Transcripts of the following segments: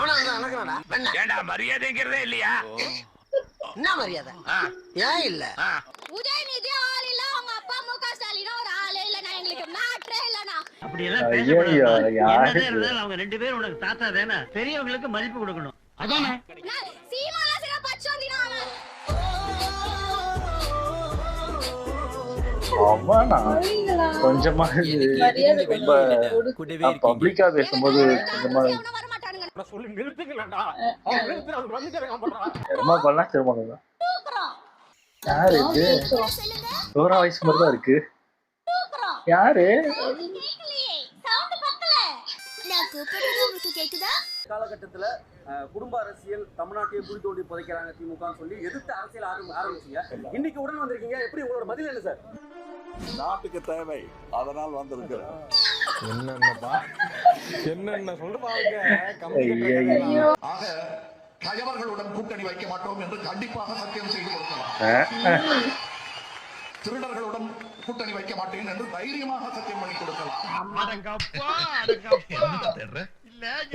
ஏண்டா மரியாதைங்கிறதே இல்லையா? என்ன மரியாதை? ஏன் இல்ல. உதயநிதி ஆள் இல்ல அவங்க அப்பா மு க ஸ்டாலின் ஒரு ஆளே இல்லனா எங்களுக்கு மேட்ரே இல்லனா அப்படி எல்லாம் பேசக்கூடாது. அவங்க ரெண்டு பேரும் உனக்கு தாத்தா தானே. பெரியவங்களுக்கு மதிப்பு கொடுக்கணும். அதானே? சீமாலா சில ஆமாண்ணா கொஞ்சமா ரொம்ப பப்ளிக்கா பேசும்போது கொஞ்சமா அவன வர மாட்டானுங்க ரொம்ப பண்ணா திரும்ப யாரு இது? சோரா வயசு மாதிரி தான் இருக்கு. யாரு? காலகட்டத்துல குடும்ப அரசியல் தமிழ்நாட்டையே குடி தோண்டி புதைக்கிறாங்க திமுகன்னு சொல்லி எதிர்த்து அரசியல் ஆரம்பி ஆரம்பிச்சீங்க. இன்னைக்கு உடன் வந்திருக்கீங்க. எப்படி உங்களோட பதில் என்ன சார்? நாட்டுக்கு தேவை. அதனால் வந்திருக்கிறேன். என்னென்னப்பா? என்னென்ன ஐயையோ. ஆக கயவர்களுடன் கூட்டணி வைக்க மாட்டோம் என்று கண்டிப்பாக சத்தியம் செய்து கொடுக்கலாம். திருடர்களுடன் கூட்டணி வைக்க மாட்டேன் என்று தைரியமாக சத்தியம் பண்ணி கொடுக்கலாம்.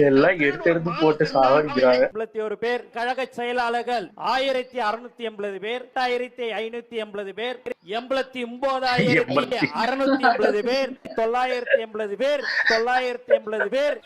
எல்லாம் எடுத்து எடுத்து போட்டு சாவடிக்கிறாங்க எண்பத்தி ஒரு பேர் கழக செயலாளர்கள் ஆயிரத்தி அறுநூத்தி எண்பது பேர் எட்டாயிரத்தி ஐநூத்தி எண்பது பேர் எண்பத்தி ஒன்பதாயிரத்தி. அறுநூத்தி எண்பது பேர் தொள்ளாயிரத்தி எண்பது பேர் தொள்ளாயிரத்தி எண்பது பேர்